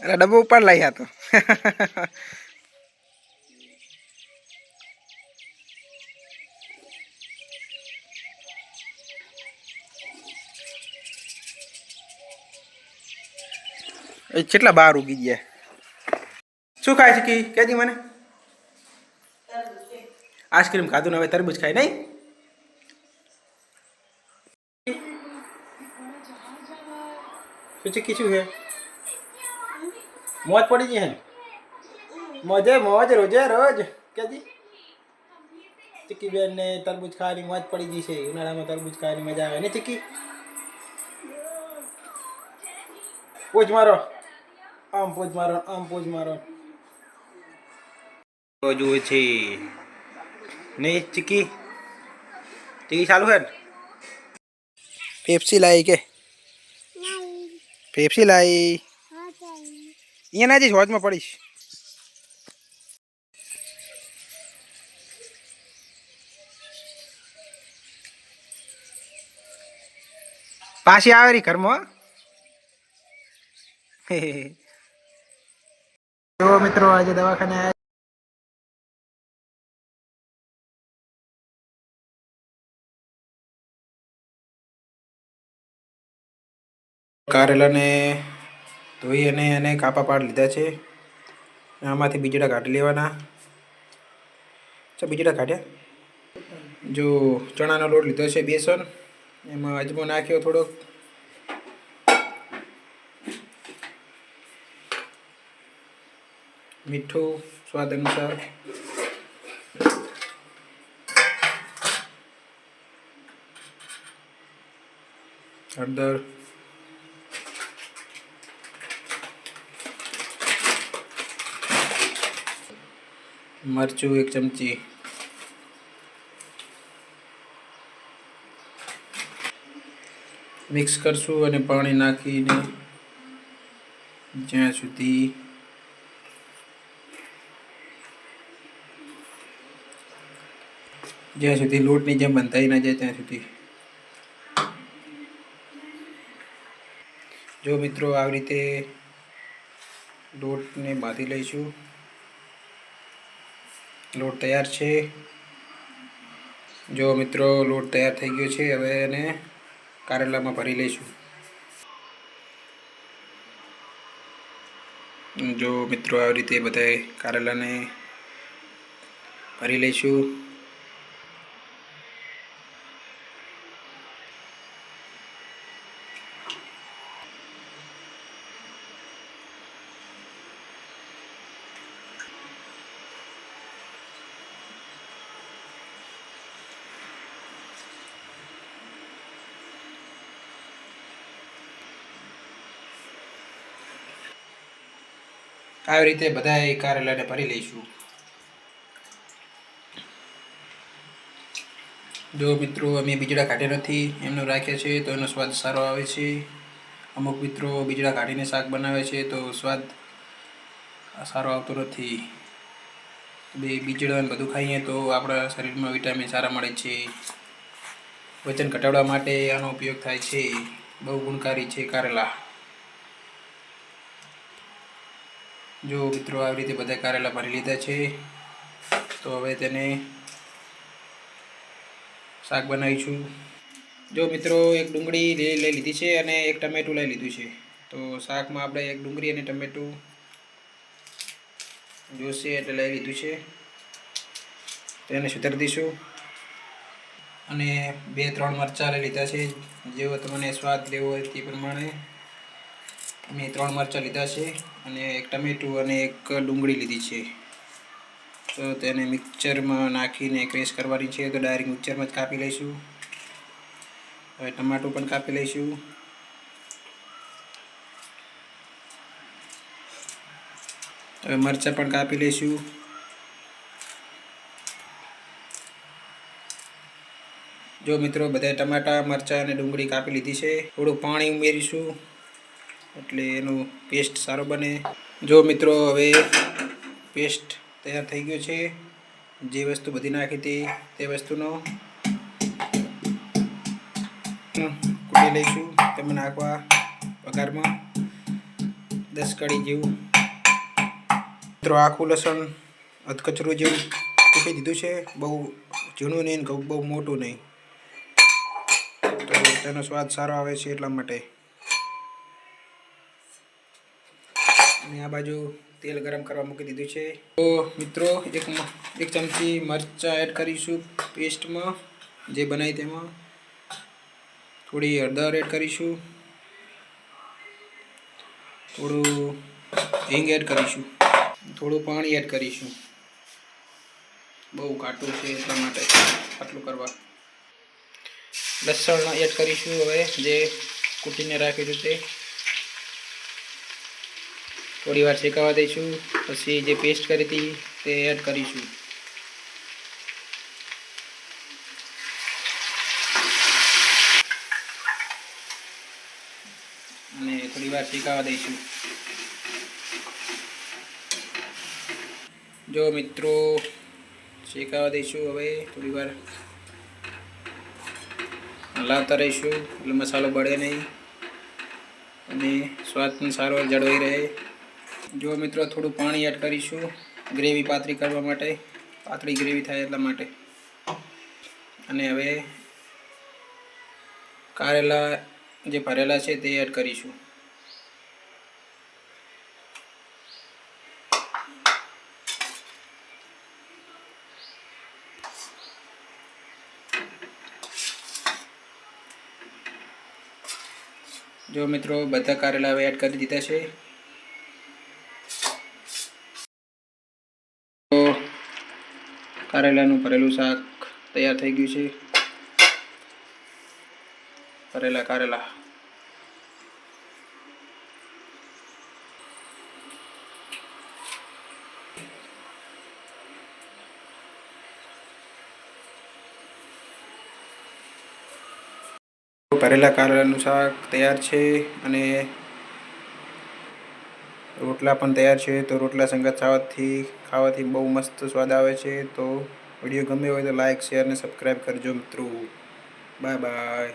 અરે ડબ્બો ઉપર લઈ હતો એ કેટલા બાર ઉગી ગયા? શું ખાય છે કી? કેજી મને. આઈસ્ક્રીમ ખાધું ને હવે તરબૂચ ખાય નહીં? શું ચીકી શું છે? મોજ પડી ગઈ હે મોજે મોજ રોજે રોજ. કેજી? ચીકી બેન ને તરબૂચ ખાવાની મોજ પડી ગઈ છે. ઉનાળામાં તરબૂચ ખાવાની મજા આવે ને ચીકી પોજ મારો. આમ પોજ મારો આમ પોજ મારો. જુએ છે. નહીં ચીકી ચીકી ચાલુ હે પેપ્સી લાઈ કે? પેપ્સી લાવી અહીંયા ના જઈશ, હોજમાં પડીશ. પાછી આવે રી ઘરમાં જો મિત્રો, આજે દવાખાને આવ્યા કારેલાને ધોઈ અને એને કાપા પાડ લીધા છે. આમાંથી બીજડા કાઢી લેવાના. ચાલ બીજડા કાઢ્યા? જો ચણાનો લોટ લીધો છે બેસન, એમાં અજમો નાખ્યો થોડોક. મીઠું, સ્વાદ અનુસાર. હળદર. મરચું એક ચમચી. મિક્સ કરશું અને પાણી નાખીને જ્યાં સુધી જ્યાં સુધી લોટની જેમ બંધાઈ ના જાય ત્યાં સુધી. જો મિત્રો, આવી રીતે લોટને બાંધી લઈશું. લોટ તૈયાર છે. જો મિત્રો લોટ તૈયાર થઈ ગયો છે, હવે એને કારેલામાં ભરી લઈશું. જો મિત્રો આવી રીતે બધાએ કારેલાને ભરી લઈશું. આવી રીતે બધા કારેલાને ભરી લઈશું. જો મિત્રો, અમે બીજડા કાઢ્યા નથી, એમનો રાખ્યા છે, તો એનો સ્વાદ સારો આવે છે. અમુક મિત્રો બીજડા કાઢીને શાક બનાવે છે, તો સ્વાદ સારો આવતો નથી. બે બીજડા બધું ખાઈએ તો આપણા શરીરમાં વિટામિન સારા મળે છે. વજન ઘટાડવા માટે આનો ઉપયોગ થાય છે. બહુ ગુણકારી છે, કારેલા. જો મિત્રો આવી રીતે બધા કારેલા ભરી લીધા છે, તો હવે તેને શાક બનાવીશું. જો મિત્રો એક ડુંગળી લઈ લીધી છે અને એક ટમેટું લઈ લીધું છે. તો શાકમાં આપણે એક ડુંગળી અને ટમેટું જોશે એટલે લઈ લીધું છે. તેને સુધારી દઈશું. અને બે, ત્રણ મરચાં લઈ લીધા છે. જેવો તમને સ્વાદ લેવો હોય તે પ્રમાણે મેં ત્રણ મરચાં લીધા છે અને એક ટમેટું અને એક ડુંગળી લીધી છે. તો તેને મિક્સરમાં નાખીને ક્રેશ કરવાની છે. તો ડાયરેક્ટ મિક્સરમાં જ કાપી લઈશું. હવે ટમાટું પણ કાપી લઈશું. હવે મરચાં પણ કાપી લઈશું. જો મિત્રો બધા ટમાટા, મરચાં અને ડુંગળી કાપી લીધી છે. થોડું પાણી ઉમેરીશું. એટલે એનો પેસ્ટ સારો બને. જો મિત્રો, હવે પેસ્ટ તૈયાર થઈ ગયો છે. જે વસ્તુ બધી નાખી હતી તે વસ્તુનો કૂટી લઈશું. તમે નાખવા પગારમાં દસ કડી જેવું. મિત્રો, આખું લસણ અધકચરું જેવું કૂટી દીધું છે. બહુ ઝીણું નહીં બહુ મોટું નહીં. તો તેનો સ્વાદ સારો આવે છે એટલા માટે. આ બાજુ તેલ ગરમ કરવા મૂકી દીધું છે. તો મિત્રો, એક એક ચમચી મરચાં એડ કરીશું પેસ્ટમાં, જે બનાવી તેમાં. થોડી હળદર એડ કરીશું. થોડું હિંગ એડ કરીશું. થોડું પાણી એડ કરીશું. બહુ કાટું છે એટલા માટે આટલું કરવા. લસણ એડ કરીશું હવે, જે કૂટીને રાખ્યું છે તે. થોડી વાર શેકાવા દઈશું, પછી જે પેસ્ટ કરી હતી તે એડ કરીશું. અને થોડી વાર શેકાવા દઈશું. જો મિત્રો, શેકાવા દઈશું હવે થોડી વાર હલાવતા રહીશું, એટલે મસાલો બળે નહીં. અને સ્વાદ પણ સારો જળવાઈ રહે. જો મિત્રો, થોડું પાણી એડ કરીશું ગ્રેવી પાતળી કરવા માટે. પાતળી ગ્રેવી થાય એટલા માટે. અને હવે કારેલા જે ભરેલા છે તે એડ કરીશું. જો મિત્રો, બધા કારેલા હવે એડ કરી દીધા છે તો કારેલાનું ભરેલું શાક તૈયાર થઈ ગયું છે. ભરેલા કારેલા. ભરેલા કારેલાનું શાક તૈયાર છે અને રોટલા પણ તૈયાર છે. તો રોટલા સંગત ખાવાથી ખાવાથી બહુ મસ્ત સ્વાદ આવે છે. તો વીડિયો ગમ્યો હોય તો લાઇક શેર અને સબસ્ક્રાઈબ કરજો મિત્રો. Bye bye